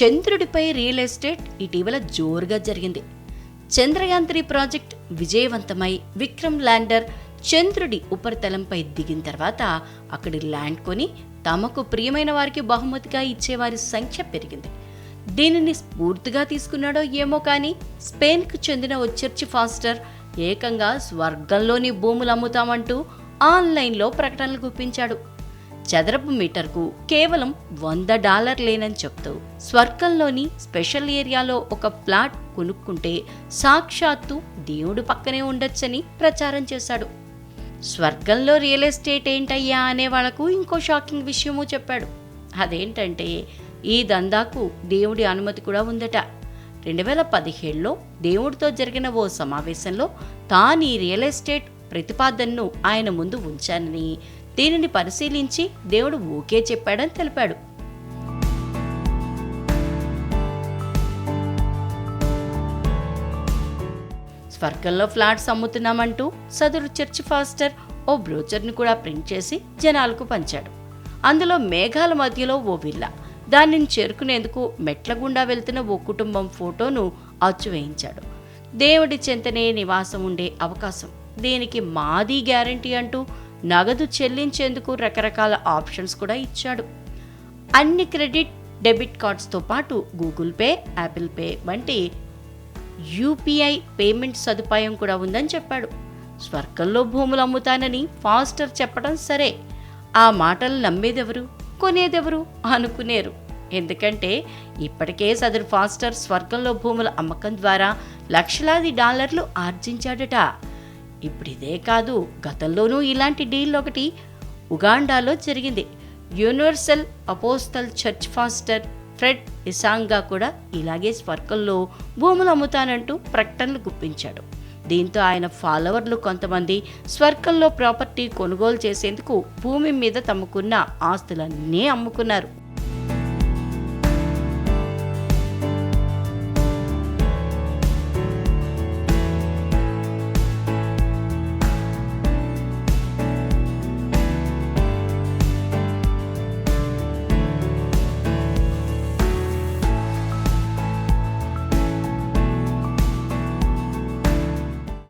చంద్రుడిపై real estate ఇటీవల జోరుగా జరిగింది. చంద్రయాన్ త్రీ ప్రాజెక్ట్ విజయవంతమై విక్రమ్ ల్యాండర్ చంద్రుడి ఉపరితలంపై దిగిన తర్వాత అక్కడి ల్యాండ్ కొని తమకు ప్రియమైన వారికి బహుమతిగా ఇచ్చేవారి సంఖ్య పెరిగింది. దీనిని స్ఫూర్తిగా తీసుకున్నాడో ఏమో కానీ స్పెయిన్కు చెందిన ఓ చర్చి ఫాస్టర్ ఏకంగా స్వర్గంలోని భూములు అమ్ముతామంటూ ఆన్లైన్లో ప్రకటనలు గుప్పించాడు. చదరపు మీటర్కు కేవలం వంద డాలర్లేనని చెప్తూ స్వర్గంలోని స్పెషల్ ఏరియాలో ఒక ఫ్లాట్ కొనుక్కుంటే సాక్షాత్తు దేవుడు పక్కనే ఉండొచ్చని ప్రచారం చేశాడు. స్వర్గంలో రియల్ ఎస్టేట్ ఏంటయ్యా అనే వాళ్ళకు ఇంకో షాకింగ్ విషయము చెప్పాడు. అదేంటంటే ఈ దందాకు దేవుడి అనుమతి కూడా ఉందట. రెండు వేల పదిహేడులో దేవుడితో జరిగిన ఓ సమావేశంలో తాను ఈ రియల్ ఎస్టేట్ ప్రతిపాదనను ఆయన ముందు ఉంచానని దీనిని పరిశీలించి దేవుడు ఓకే చెప్పాడని తెలిపాడు. స్వర్గంలో ఫ్లాట్స్ అమ్ముతున్నామంటూ సదరు చర్చ్ ఫాస్టర్ ఓ బ్రోచర్ని కూడా ప్రింట్ చేసి జనాలకు పంచాడు. అందులో మేఘాల మధ్యలో ఓ విల్లా. దానిని చేరుకునేందుకు మెట్ల గుండా వెళ్తున్న ఓ కుటుంబం ఫోటోను అచ్చువేయించాడు దేవుడి చెంతనే నివాసం ఉండే అవకాశం. దీనికి మాది గ్యారంటీ అంటూ నగదు చెల్లించేందుకు రకరకాల ఆప్షన్స్ కూడా ఇచ్చాడు. అన్ని క్రెడిట్ డెబిట్ కార్డ్స్తో పాటు గూగుల్ పే యాపిల్ పే వంటి యూపీఐ పేమెంట్ సదుపాయం కూడా ఉందని చెప్పాడు. స్వర్గంలో భూములు అమ్ముతానని ఫాస్టర్ చెప్పడం సరే ఆ మాటలు నమ్మేదెవరు? కొనేదెవరు? అనుకునేరు. ఎందుకంటే ఇప్పటికే సదరు ఫాస్టర్ స్వర్గంలో భూముల అమ్మకం ద్వారా లక్షలాది డాలర్లు ఆర్జించాడట. ఇప్పుడిదే కాదు గతంలోనూ ఇలాంటి డీల్ ఒకటి ఉగాండాలో జరిగింది. Universal apostle church pastor Fred Isanga కూడా ఇలాగే స్వర్గంలో భూములు అమ్ముతానంటూ ప్రకటనలు గుప్పించాడు. దీంతో ఆయన ఫాలోవర్లు కొంతమంది స్వర్గంలో ప్రాపర్టీ కొనుగోలు చేసేందుకు భూమి మీద తమకున్న ఆస్తులన్నీ అమ్ముకున్నారు.